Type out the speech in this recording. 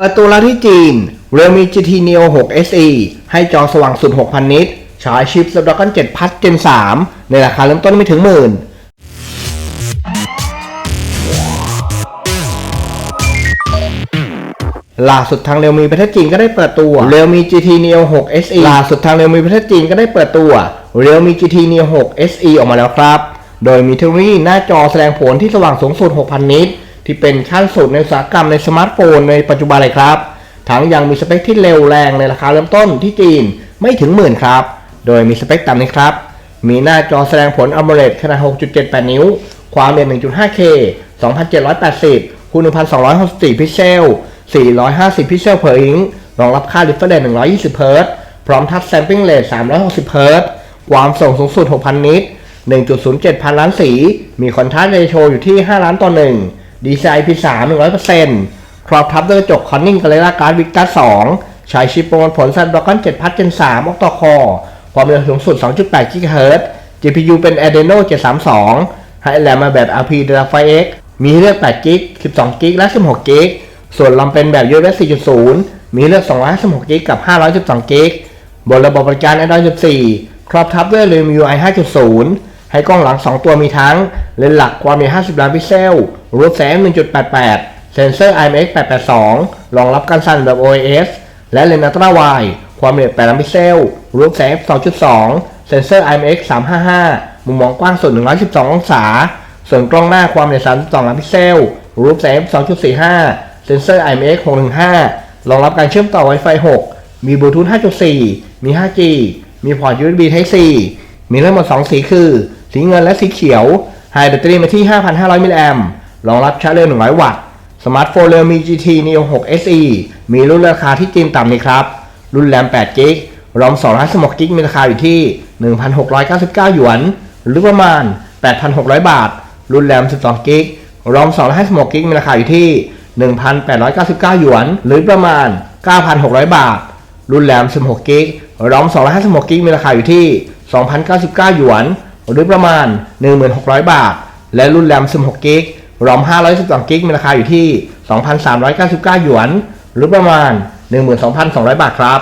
เปิดตัวแล้วที่จีน Realme GT Neo 6 SE ให้จอสว่างสุด 6,000 นิตใช้ชิป Snapdragon 7 Plus Gen 3 ในราคาเริ่มต้นไม่ถึงหมื่น ล่าสุดทาง Realme ประเทศจีนก็ได้เปิดตัว Realme GT Neo 6 SE ล่าสุดทาง Realme ประเทศจีนก็ได้เปิดตัว Realme GT Neo 6 SE ออกมาแล้วครับ โดยมีเทคโนโลยีหน้าจอแสดงผลที่สว่างสูงสุด 6,000 นิต ที่เป็นขั้นสุดในอุตสาหกรรมในสมาร์ทโฟนในปัจจุบันเลยครับ ทั้งยังมีสเปคที่เร็วแรงในราคาเริ่มต้นที่จีนไม่ถึงหมื่นครับ โดยมีสเปคตามนี้ครับ มีหน้าจอแสดงผล AMOLED ขนาด 6.78 นิ้ว ความเร็ว 1.5K 2780คูณ1264 พิกเซล 450 พิกเซล per inch รองรับค่า refresh rate 120เฮิรตพร้อมทัช sampling rate 360เฮิรตความส่งสูงสุด 6,000 นิต1.07 พันล้านสี มีคอนทราสต์เรโชอยู่ที่ 5 ล้านต่อ1 ดีไซน์ P3 100%ครอบทับด้วยกระจก Corning Gorilla Glass Victus 2ใช้ชิปประมวลผล Snapdragon 7 Plus Gen 3 Octa Core ความเร็วสูงสุด 2.8 GHz GPU เป็น Adreno 732 ให้แรมมาแบบ RP Delta5X มีเลือก8 g b 12 g b และ 16 g b ส่วนลำเป็นแบบ USB 4.0 มีเลือก256 g b กับ 512 g b บนระบบบริการ Android 14 ครอบทับด้วย Realme UI 5.0 ให้กล้องหลัง 2 ตัวมีทั้ง เลนส์หลักความยาว50 ล้านพิกเซลรูปแสง 1.88 เซนเซอร์ IMX 882 รองรับการสั่นแบบ OIS และเลนส์อัลตราไวด์ความละเอียด8ล้านพิกเซลรูปแสง 2.2 เซนเซอร์ IMX 355 มุมมองกว้างสุด 112 องศา ส่วนกล้องหน้าความละเอียด32ล้านพิกเซลรูปแสง 2.45 เซนเซอร์ IMX 615 รองรับการเชื่อมต่อ Wi-Fi 6 มีบลูทูธ5.4 มี 5G มีพอร์ต USB Type C มีทั้งหมด 2 สีคือ สีเงินและสีเขียวไฮแบตเตอรี่มาที่ 5,500 มิลลิแอมรองรับชาร์จเร็ว 100 วัตต์ สมาร์ทโฟน Realme GT Neo 6 SE มีรุ่นราคาที่จีนต่ำนี้ครับ รุ่นแรม8 g b รอม256 g b มีราคาอยู่ที่ 1,699 หยวน หรือประมาณ 8,600 บาท รุ่นแรม12 g b รอม256 g b มีราคาอยู่ที่ 1,899 หยวน หรือประมาณ 9,600 บาท รุ่นแรม16 g b รอม256 g b มีราคาอยู่ที่ 2,099 หยวน หรือประมาณ1,600 บาท และรุ่นแรม 16 กิกรอม 512 กิกมีราคาอยู่ที่ 2,399 หยวน หรือประมาณ 12,200 บาทครับ